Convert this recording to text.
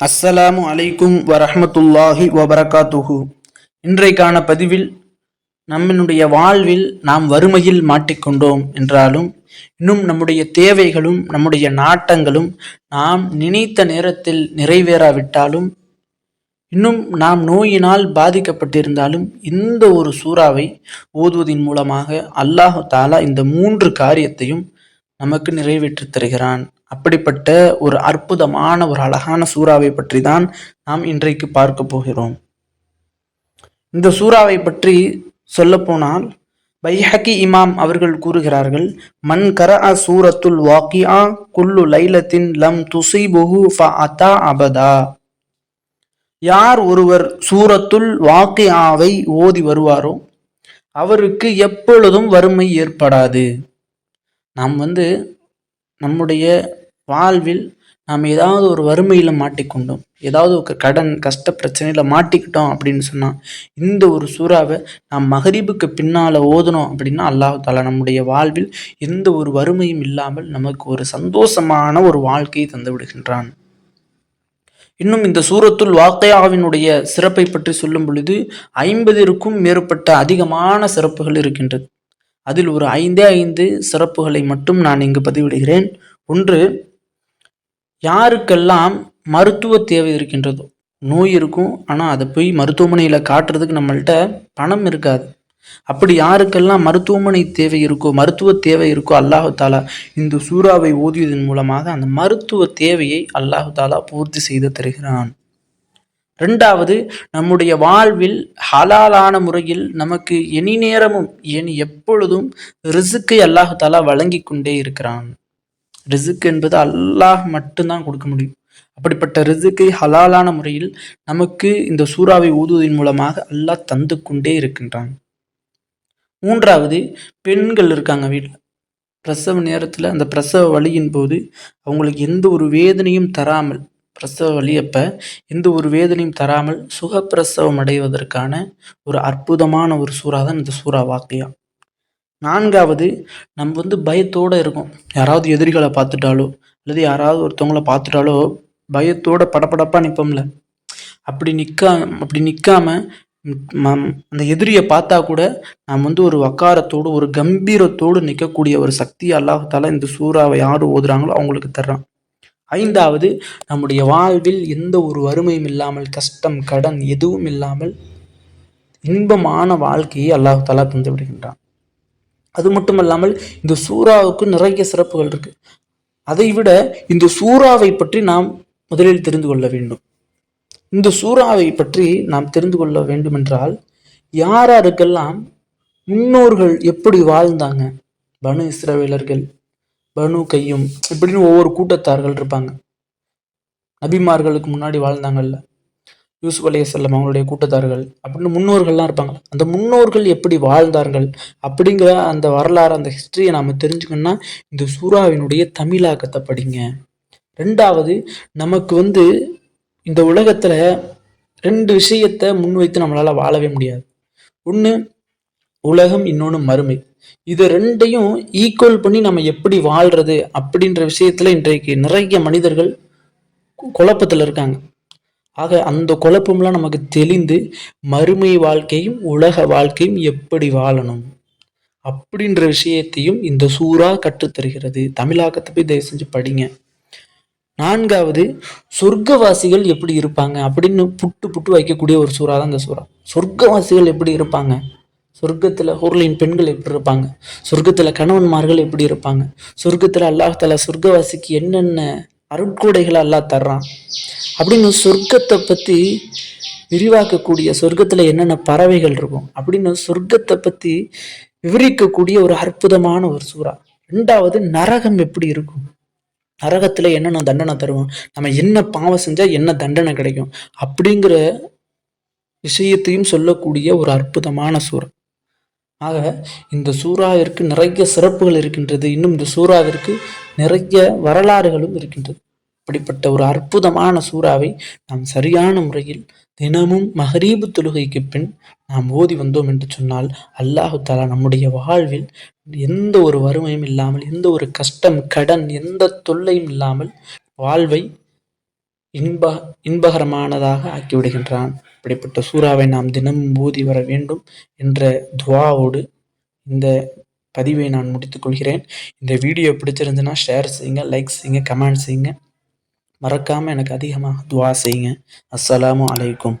அஸ்ஸலாமு அலைக்கும் வரஹமத்துல்லாஹி வபரகாத்துஹு. இன்றைக்கான பதிவில் நம்மினுடைய வாழ்வில் நாம் வறுமையில் மாட்டிக்கொண்டோம் என்றாலும் இன்னும் நம்முடைய தேவைகளும் நம்முடைய நாட்டங்களும் நாம் நினைத்த நேரத்தில் நிறைவேறாவிட்டாலும் இன்னும் நாம் நோயினால் பாதிக்கப்பட்டிருந்தாலும் இந்த ஒரு சூறாவை ஓதுவதின் மூலமாக அல்லாஹு தாலா இந்த மூன்று காரியத்தையும் நமக்கு நிறைவேற்றித் தருகிறான். அப்படிப்பட்ட ஒரு அற்புதமான ஒரு அழகான சூறாவை பற்றி தான் நாம் இன்றைக்கு பார்க்க போகிறோம். இந்த சூறாவை பற்றி சொல்லப்போனால் பைஹகி இமாம் அவர்கள் கூறுகிறார்கள் மன் கர சூரத்துல் வாக்கியா குல்லு லைலத்தின் லம் துசைபுஹு ஃப அதா அபதா. யார் ஒருவர் சூரத்துல் வாக்கியாவை ஓதி வருவாரோ அவருக்கு எப்பொழுதும் வறுமை ஏற்படாது. நாம் வந்து நம்முடைய வாழ்வில் நாம் ஏதாவது ஒரு வறுமையில் மாட்டிக்கொண்டோம். ஏதாவது ஒரு கடன் கஷ்ட பிரச்சனையில் மாட்டிக்கிட்டோம் அப்படின்னு சொன்னால் இந்த ஒரு சூறாவை நாம் மகரிபுக்கு பின்னால் ஓதணும் அப்படின்னா அல்லாஹ் தாலா நம்முடைய வாழ்வில் எந்த ஒரு வறுமையும் இல்லாமல் நமக்கு ஒரு சந்தோஷமான ஒரு வாழ்க்கையை தந்து விடுகின்றான். இன்னும் இந்த சூரத்துள் வாக்கையாவினுடைய சிறப்பை பற்றி சொல்லும் பொழுது ஐம்பதிற்கும் மேற்பட்ட அதிகமான சிறப்புகள் இருக்கின்றது. அதில் ஒரு ஐந்தே ஐந்து சிறப்புகளை மட்டும் நான் இங்கு பதிவிடுகிறேன். ஒன்று யாருக்கெல்லாம் மருத்துவ தேவை இருக்கின்றதோ நோய் இருக்கும் ஆனால் அதை போய் மருத்துவமனையில் காட்டுறதுக்கு நம்மள்ட்ட பணம் இருக்காது. அப்படி யாருக்கெல்லாம் மருத்துவமனை தேவை இருக்கோ மருத்துவ தேவை இருக்கோ அல்லாஹு தாலா இந்த சூறாவை ஓதியதன் மூலமாக அந்த மருத்துவ தேவையை அல்லாஹு தாலா பூர்த்தி செய்து தருகிறான். ரெண்டாவது நம்முடைய வாழ்வில் ஹலாலான முறையில் நமக்கு எனி நேரமும் என் எப்பொழுதும் ரிசுக்கை அல்லாஹு தாலா வழங்கி கொண்டே இருக்கிறான். ரிசுக்கு என்பது அல்லாஹ் மட்டும்தான் கொடுக்க முடியும். அப்படிப்பட்ட ரிசுக்கை ஹலாலான முறையில் நமக்கு இந்த சூறாவை ஊதுவதன் மூலமாக அல்லாஹ் தந்து கொண்டே இருக்கின்றான். மூன்றாவது பெண்கள் இருக்காங்க வீட்டில். பிரசவ நேரத்தில் அந்த பிரசவ வழியின் போது அவங்களுக்கு எந்த ஒரு வேதனையும் தராமல் பிரசவ வலி அப்போ எந்த ஒரு வேதனையும் தராமல் சுகப்பிரசவம் அடைவதற்கான ஒரு அற்புதமான ஒரு சூறா தான் இந்த சூறா வாக்கியம். நான்காவது நம்ம வந்து பயத்தோடு இருக்கோம். யாராவது எதிரிகளை பார்த்துட்டாலோ அல்லது யாராவது ஒருத்தவங்கள பார்த்துட்டாலோ பயத்தோட படபடப்பாக நிற்போம்ல அப்படி நிற்கா அப்படி நிற்காம அந்த எதிரியை பார்த்தா கூட நாம் வந்து ஒரு வக்காரத்தோடு ஒரு கம்பீரத்தோடு நிற்கக்கூடிய ஒரு சக்தி அல்லாஹால இந்த சூறாவை யார் ஓதுறாங்களோ அவங்களுக்கு தர்றான். ஐந்தாவது நம்முடைய வாழ்வில் எந்த ஒரு வறுமையும் இல்லாமல் கஷ்டம் கடன் எதுவும் இல்லாமல் இன்பமான வாழ்க்கையை அல்லாஹாலா தந்து விடுகின்றான். அது மட்டும் இல்லாமல் இந்த சூறாவுக்கு நிறைய சிறப்புகள் இருக்கு. அதை விட இந்த சூறாவை பற்றி நாம் முதலில் தெரிந்து கொள்ள வேண்டும். இந்த சூறாவை பற்றி நாம் தெரிந்து கொள்ள வேண்டுமென்றால் யாராருக்கெல்லாம் முன்னோர்கள் எப்படி வாழ்ந்தாங்க? பனு இஸ்ரவேலர்கள் பனு கையும் இப்படின்னு ஒவ்வொரு கூட்டத்தார்கள் இருப்பாங்க. நபிமார்களுக்கு முன்னாடி வாழ்ந்தாங்கல்ல. யூசுப் அலைய செல்லம் அவங்களுடைய கூட்டத்தார்கள் அப்படின்னு முன்னோர்கள்லாம் இருப்பாங்க. அந்த முன்னோர்கள் எப்படி வாழ்ந்தார்கள் அப்படிங்கிற அந்த வரலாறு அந்த ஹிஸ்ட்ரியை நாம் தெரிஞ்சுக்கணும்னா இந்த சூறாவினுடைய தமிழாக்கத்தை படிங்க. ரெண்டாவது நமக்கு வந்து இந்த உலகத்தில் ரெண்டு விஷயத்தை முன்வைத்து நம்மளால் வாழவே முடியாது. ஒன்று உலகம் இன்னொன்று மறுமை. இது ரெண்டையும் ஈக்குவல் பண்ணி நம்ம எப்படி வாழ்றது அப்படின்ற விஷயத்தில் இன்றைக்கு நிறைய மனிதர்கள் குழப்பத்தில் இருக்காங்க. ஆக அந்த குழப்பம்லாம் நமக்கு தெளிந்து மறுமை வாழ்க்கையும் உலக வாழ்க்கையும் எப்படி வாழணும் அப்படின்ற விஷயத்தையும் இந்த சூறா கற்றுத்தருகிறது. தமிழாக்கத்தை போய் தயவு செஞ்சு படிங்க. நான்காவது சொர்க்கவாசிகள் எப்படி இருப்பாங்க அப்படின்னு புட்டு புட்டு வைக்கக்கூடிய ஒரு சூறா தான் இந்த சூறா. சொர்க்கவாசிகள் எப்படி இருப்பாங்க? சொர்க்கத்தில் ஹூர்லின் பெண்கள் எப்படி இருப்பாங்க? சொர்க்கத்தில் கணவன்மார்கள் எப்படி இருப்பாங்க? சொர்க்கத்தில் அல்லாஹால சொர்க்கவாசிக்கு என்னென்ன அருட்கூடைகளை எல்லாம் தர்றான். அப்படின்னு சொர்க்கத்தை பற்றி விரிவாக்கக்கூடிய சொர்க்கத்தில் என்னென்ன பறவைகள் இருக்கும் அப்படின்னு சொர்க்கத்தை பற்றி விவரிக்கக்கூடிய ஒரு அற்புதமான ஒரு சூறா. ரெண்டாவது நரகம் எப்படி இருக்கும்? நரகத்தில் என்னென்ன தண்டனை தருவோம்? நம்ம என்ன பாவம் செஞ்சால் என்ன தண்டனை கிடைக்கும்? அப்படிங்கிற விஷயத்தையும் சொல்லக்கூடிய ஒரு அற்புதமான சூறா. ஆக இந்த சூறாவிற்கு நிறைய சிறப்புகள் இருக்கின்றது. இன்னும் இந்த சூறாவிற்கு நிறைய வரலாறுகளும் இருக்கின்றது. அப்படிப்பட்ட ஒரு அற்புதமான சூறாவை நாம் சரியான முறையில் தினமும் மகரீபு தொழுகைக்கு பின் நாம் ஓதி வந்தோம் என்று சொன்னால் அல்லாஹு தாலா நம்முடைய வாழ்வில் எந்த ஒரு வறுமையும் இல்லாமல் எந்த ஒரு கஷ்டம் கடன் எந்த தொல்லையும் இல்லாமல் வாழ்வை இன்ப இன்பகரமானதாக ஆக்கிவிடுகின்றான். இப்படிப்பட்ட சூறாவை நாம் தினமும் ஓதி வர வேண்டும் என்ற துவாவோடு இந்த பதிவை நான் முடித்துக்கொள்கிறேன் இந்த வீடியோ பிடிச்சிருந்துன்னா ஷேர் செய்யுங்க லைக் செய்யுங்க கமெண்ட் செய்யுங்க. மறக்காமல் எனக்கு அதிகமாக துவா செய்யுங்க. அஸ்ஸலாமு அலைக்கும்.